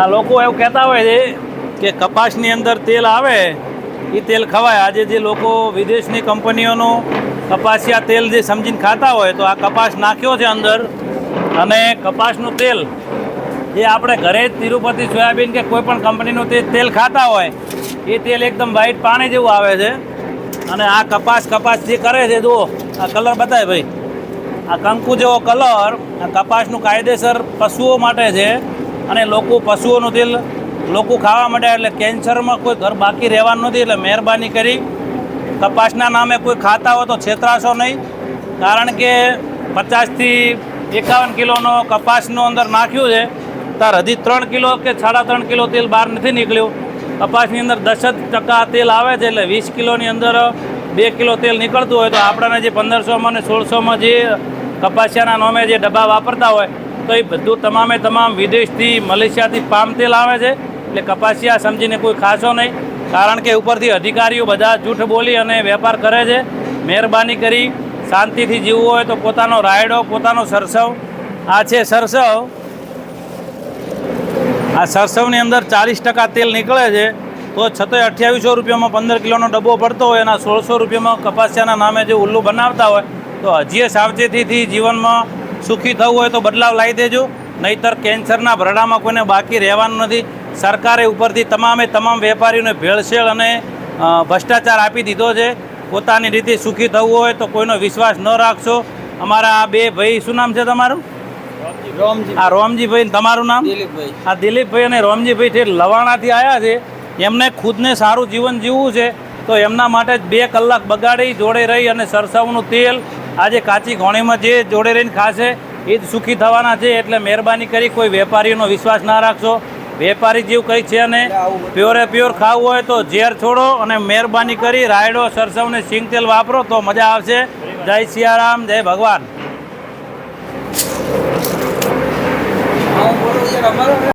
આ લોકો એવું કહેતા હોય છે કે કપાસની અંદર તેલ આવે એ તેલ ખવાય. આજે જે લોકો વિદેશની કંપનીઓનું કપાસિયા તેલ જે સમજીને ખાતા હોય, તો આ કપાસ નાખ્યો છે અંદર અને કપાસનું તેલ જે આપણે ઘરે જ તિરુપતિ સોયાબીન કે કોઈ પણ કંપનીનું તે તેલ ખાતા હોય, એ તેલ એકદમ વ્હાઈટ પાણી જેવું આવે છે. અને આ કપાસ કપાસ જે કરે છે, જુઓ, આ કલર બતાય ભાઈ. આ કંકુ જેવો કલર આ કપાસનું કાયદેસર પશુઓ માટે છે. અને લોકો પશુઓનું તેલ લોકો ખાવા માંડ્યા એટલે કેન્સરમાં કોઈ ઘર બાકી રહેવાનું નથી એટલે મહેરબાની કરી. કપાસના નામે કોઈ ખાતા હોય તો છેતરાશો નહીં. કારણ કે પચાસથી એકાવન કિલોનો કપાસનું અંદર નાખ્યું છે, તાર હજી ત્રણ કિલો કે સાડા ત્રણ કિલો તેલ બહાર નથી નીકળ્યું. કપાસની અંદર દસ જ ટકા તેલ આવે છે એટલે વીસ કિલોની અંદર બે કિલો તેલ નીકળતું હોય તો આપણાને જે પંદરસોમાં ને સોળસોમાં જે કપાસિયાના નામે જે ડબ્બા વાપરતા હોય તો એ બધું તમામે તમામ વિદેશથી મલેશિયાથી પામ તેલ આવે છે. એટલે કપાસિયા સમજીને કોઈ ખાશો નહીં. કારણ કે ઉપરથી અધિકારીઓ બધા જૂઠ બોલી અને વેપાર કરે છે. મહેરબાની કરી શાંતિથી જીવવું હોય તો પોતાનો રાયડો, પોતાનો સરસવ. આ છે સરસવ. આ સરસવની અંદર ચાલીસ ટકા તેલ નીકળે છે. તો છતાંય અઠ્યાવીસો રૂપિયામાં પંદર કિલોનો ડબ્બો પડતો હોય એના સોળસો રૂપિયામાં કપાસિયાના નામે જે ઉલ્લુ બનાવતા હોય, તો હજીએ સાવચેતીથી જીવનમાં સુખી થવું હોય તો બદલાવ લાવી દેજો. નહીતર કેન્સરના ભરડામાં કોઈને બાકી રહેવાનું નથી. સરકારે ઉપરથી તમામે તમામ વેપારીઓને ભેળસેળ અને ભ્રષ્ટાચાર આપી દીધો છે. પોતાની રીતે સુખી થવું હોય તો કોઈનો વિશ્વાસ ન રાખશો. અમારા આ બે ભાઈ શું નામ છે તમારું? આ રોમજીભાઈ તમારું નામ? આ દિલીપભાઈ અને રોમજીભાઈ છે લવાણાથી આવ્યા છે. એમને ખુદને સારું જીવન જીવવું છે. તો એમના માટે જ બે કલાક બગાડી જોડે રહી અને સરસવનું તેલ આજે કાચી ઘોણીમાં જે જોડે રહીને ખાશે, એ જ સુખી થવાના છે. એટલે મહેરબાની કરી, કોઈ વેપારીનો વિશ્વાસ ના રાખશો. વેપારી જેવું કંઈ છે અને પ્યોરે પ્યોર ખાવું હોય તો ઝેર છોડો અને મહેરબાની કરી, રાયડો સરસવ ને સિંગ તેલ વાપરો તો મજા આવશે. જય સિયારામ, જય ભગવાન.